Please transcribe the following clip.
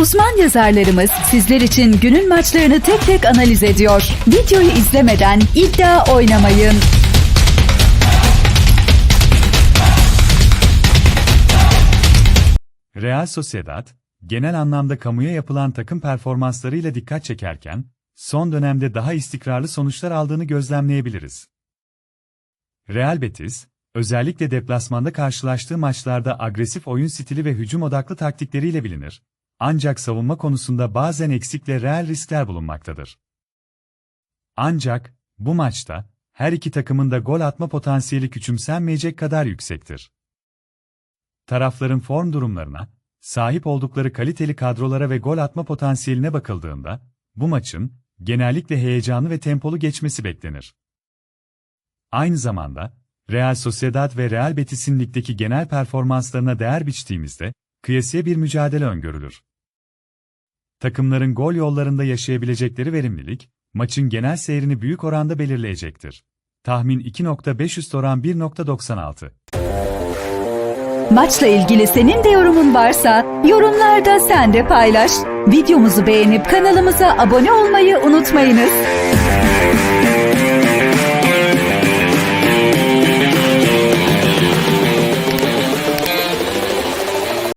Uzman yazarlarımız sizler için günün maçlarını tek tek analiz ediyor. Videoyu izlemeden iddia oynamayın. Real Sociedad, genel anlamda kamuya yapılan takım performanslarıyla dikkat çekerken, son dönemde daha istikrarlı sonuçlar aldığını gözlemleyebiliriz. Real Betis, özellikle deplasmanda karşılaştığı maçlarda agresif oyun stili ve hücum odaklı taktikleriyle bilinir. Ancak savunma konusunda bazen eksik ve reel riskler bulunmaktadır. Ancak, bu maçta, her iki takımın da gol atma potansiyeli küçümsenmeyecek kadar yüksektir. Tarafların form durumlarına, sahip oldukları kaliteli kadrolara ve gol atma potansiyeline bakıldığında, bu maçın, genellikle heyecanlı ve tempolu geçmesi beklenir. Aynı zamanda, Real Sociedad ve Real Betis'in ligdeki genel performanslarına değer biçtiğimizde, kıyasıya bir mücadele öngörülür. Takımların gol yollarında yaşayabilecekleri verimlilik, maçın genel seyrini büyük oranda belirleyecektir. Tahmin 2.5 üst oran 1.96. Maçla ilgili senin de yorumun varsa yorumlarda sen de paylaş. Videomuzu beğenip kanalımıza abone olmayı unutmayınız.